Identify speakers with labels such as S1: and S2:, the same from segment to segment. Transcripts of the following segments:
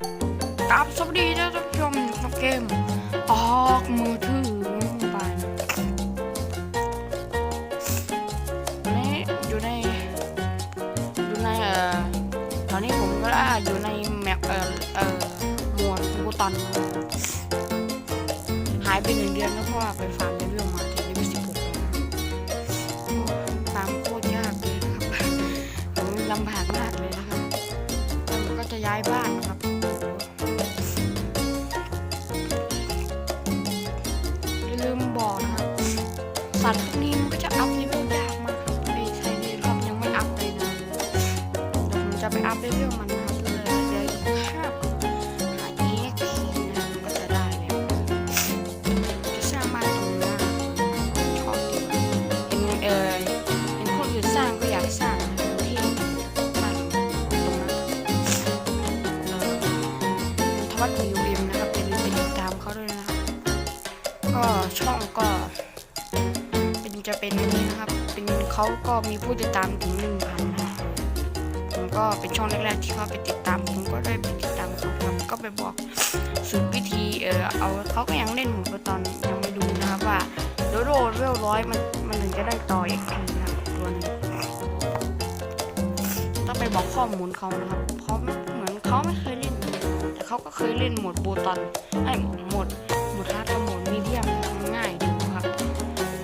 S1: กับสวัสดีนะท่านผู้ชมกับเกม ออกมือถือไปนี่อยู่ใน อยู่ในเอ่อตอนนี้ผมก็อ่าอยู่ในแมปเอ่อเอ่อหมวดบูตัน หายไปหนึ่งเดือนแล้วเพราะว่าไปฟาร์มเลเวลมาถึงเลเวลสิบหกฟาร์มโคตรยากเลยนะครับผมลำบากมากเลยนะครับแล้วก็จะย้ายบ้านนะครับ ไปอัพเลเวลมันนะครับเลยเดี๋ยวอีกห้าหา EXP นะครับมันก็จะได้เลยจะสร้างบ้านตรงหน้าชอบดีเห็นเออเห็นคนอื่สร้างก็อยากสร้างนะที่บ้านตรงนั้นเออทวัตวีเอ็มนะครับอย่าลืมไปติดตามเขาด้วยนะครับก็ช่องก็เป็นจะเป็นอันนี้นะครับ เป็นเขาก็มีผู้ติดตามถึงหนึ่งพัน ก็เป็นช่องแรกๆที่เขาไปติดตามผมก็ได้ไปติดตามเขาครับก็ไปบอกสูตรวิธีเออเอาเขาก็ยังเล่นหมูกระตอนยังไม่ดูนะครับว่าโดโดเวลร้อยมันมันถึงจะได้ต่ออีกทีนะครับตัวนี้ต้องไปบอกข้อมูลเขานะครับเพราะเหมือนเขาไม่เคยเล่น แต่เขาก็เคยเล่นหมดบูตอนไอ้หมดหมูทาร์ทกับหมูมีเดียมง่ายดีครับ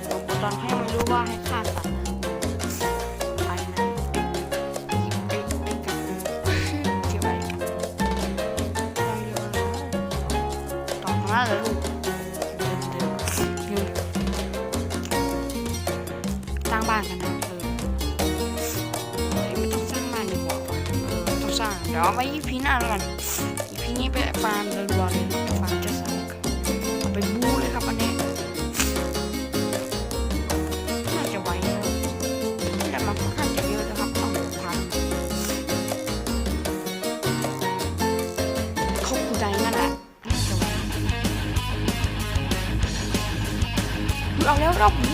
S1: ผมตอนให้มันรู้ว่าให้ฆ่าสัตว์ เดี๋ยวเอาไว้อีพีหน้าแล้วกันอีพีนี้ไปฟาร์มรัวๆเลยฟาร์มจะสร้างเอาไปบูเลยครับอันนี้น่าจะไหวนะแต่มันค่อนข้างจะเยอะนะครับต้องพันเขาคูใดนั่นแหละน่าจะไหวเอาแล้วราบู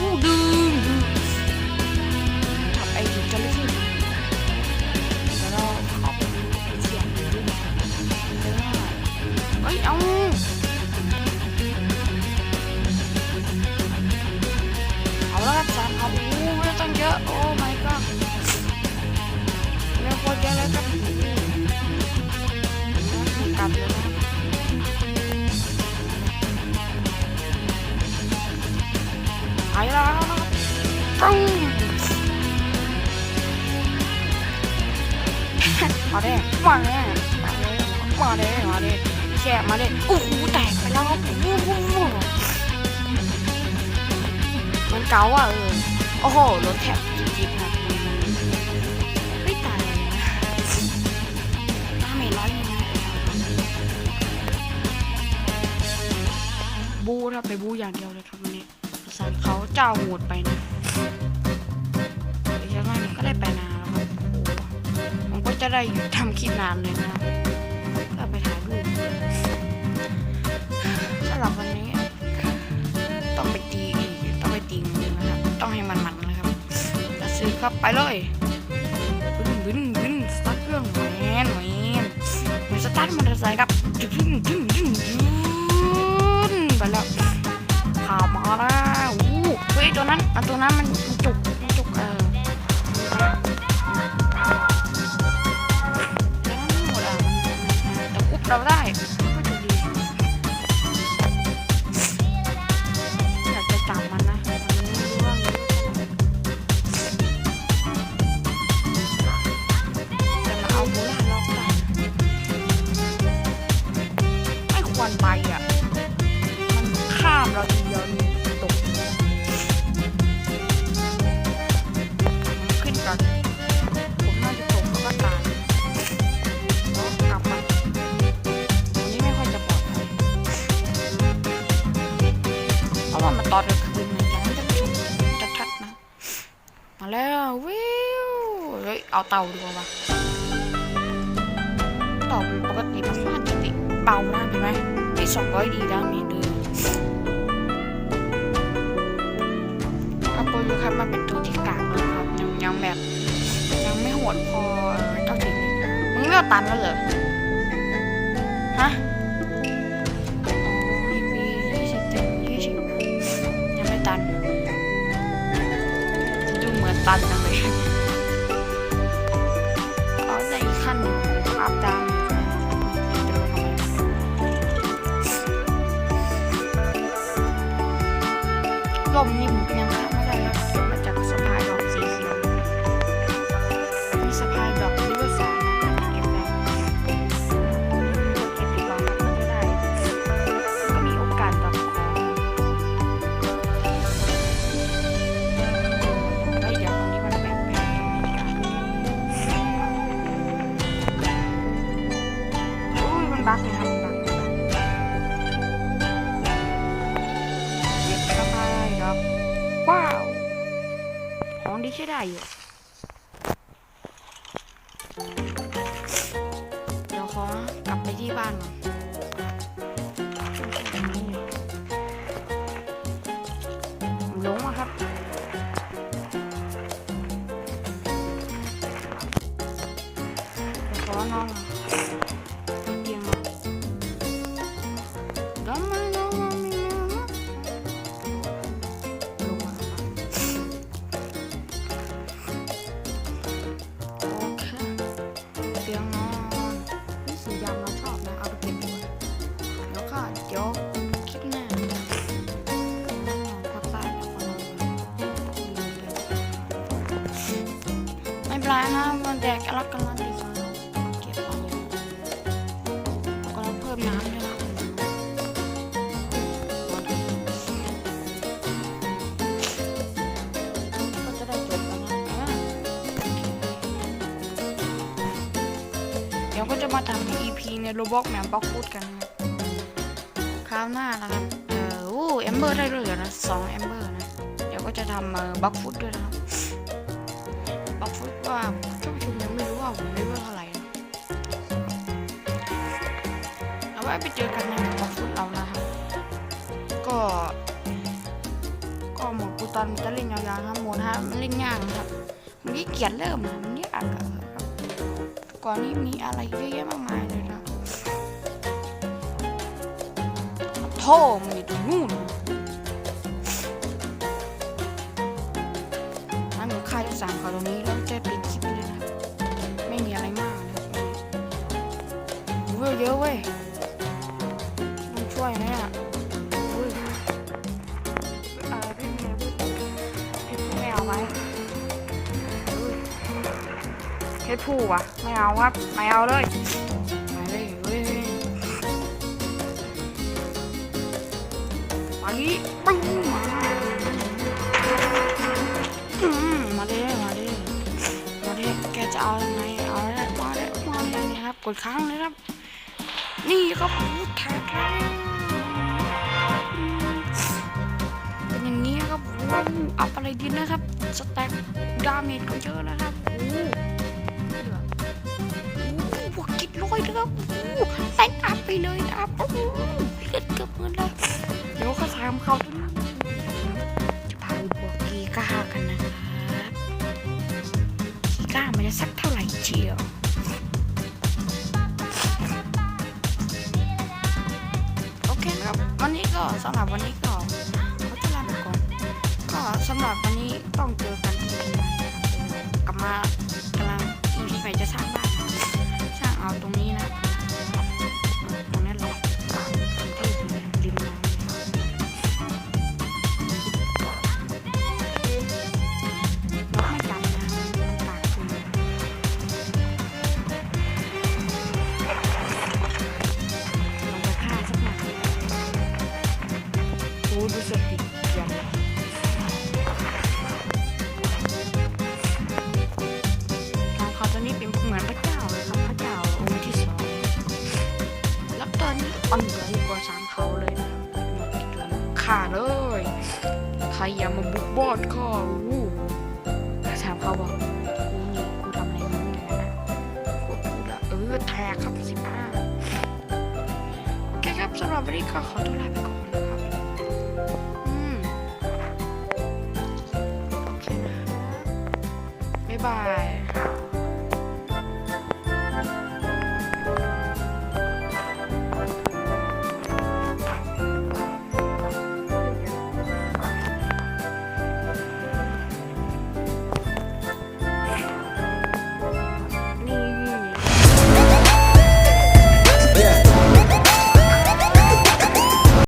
S1: มาเด้มาเด้มาเด้มาเด้มาเด้แช่มาเด้โอ้โหแตกไปแล้วครับโอ้โหมันเก๋าอะเออโอ้โหรถแท็บจริงๆนะไม่ตายเลยนะหน้าเมร้อยยังไงบูครับไปบูอย่างเดียวเลยครับวันนี้สันเขาเจ้าโหดไปนะ ได้หยุดทำคลิปนานเลยนะก็ไปถ่ายรูปสำหรับวันนี้ ต้องไปตีอีกต้องไปตีงูนะครับ ต้องให้มันมันนะครับจะซื้อครับไปเลยบึ้นบึ้นบึ้นสตาร์ทเครื่องแหวนแหวนเหมือนสตาร์ทมอเตอร์ไซค์ครับดึ้งดึ้งดึ้งดึ้งไปแล้วข่าวมาแล้วอู้เฮ้ยตัวนั้นตัวนั้นมันจุก ราะว่ามันตอนกลางคืนมันยังไม่ได้ชมชัดๆนะ มาแล้ววิวเฮ้ยเอาเตาดีกว่าวะเตาปกติมันฟาดจริงๆเบามากเห็นไหมที่สองร้อยดีดาเมจเลยอาโปยูครับมันเป็นตัวที่กากนะครับยังยังแบบยังไม่โหดพอไม่ต้องถึงมึงเลือกตันแล้วเหรอ เลยเอาในขั้นหนึ่งของอัพดามจะลงทำลมนี่มยัง ช้ได้อยู่เดี๋ยวขอกลับไปที่บ้านก่อนหลงอะครับขอนอน นะมันแดกรักกันมาดีกว่าเก็บเอาแล้วก็เพิ่มน้ำด้วยนะก็จะได้จบแล้วนะอ่าเดี๋ยวก็จะมาทำ EP ในโรบอกแมวบ็อกฟูดกันครับคราวหน้านะครับเออโอ้เอมเบอร์ได้ด้วยเหรอนะสองเอมเบอร์นะ เดี๋ยวก็จะทำบ็อกฟูดด้วยนะครับ บอกฟูดว่าท่านผู้ชมยังไม่รู้ว่าผมได้เบอร์เท่าไหร่นะเอาไว้ไปเจอกันในบอกฟูดเรานะครับก็ ก็หมดกูตอนจะเล่นยาวๆครับหมดฮะมันเล่นยากนะครับมันขี้เกียจเริ่มมันยากอะครับก่อนนี้มีอะไรเยอะแยะมากมายเลยนะโท่มันอยู่ตรงนู่น เว้ยเยอะเว้ยต้องช่วยไหมอะเว้ยอะไรไม่มีอะไรเว้ยพี่ไม่เอาไว้เว้ยเพชรผู้วะไม่เอาครับ ไม่เอาเลยไปเลยเว้ยมาดิปึ้งมาอืมมาเลยมาเลยมาเลยแกจะเอายังไงเอาเลยมาเลยมาเลยนี่ครับกดค้างเลยครับ นี่ครับพูดแท็กเป็นอย่างนี้ครับโอ้โหอัพอะไรดีนะครับ สแต็กดาเมจก็เยอะนะครับโอ้โหบวกกิดร้อยนะครับโอ้โหไล่ตามไปเลยนะครับโอ้โหเลือดเกือบหมดแล้วเดี๋ยวเขาถามเขาต้นจะพาไปบวกกีก้ากันนะครับกีก้ามันจะสักเท่าไหร่เชียว วันนี้ก็สำหรับวันนี้ก็เขาจะลาไปก่อน ก็สำหรับวันนี้ต้องเจอกันที่นี่นะครับกลับมากำลังอีพีใหม่จะสร้างบ้านสร้างเอาตรงนี้นะ ขอขอตัวลาไปก่อนนะครับอืมโอเคนะบ๊ายบาย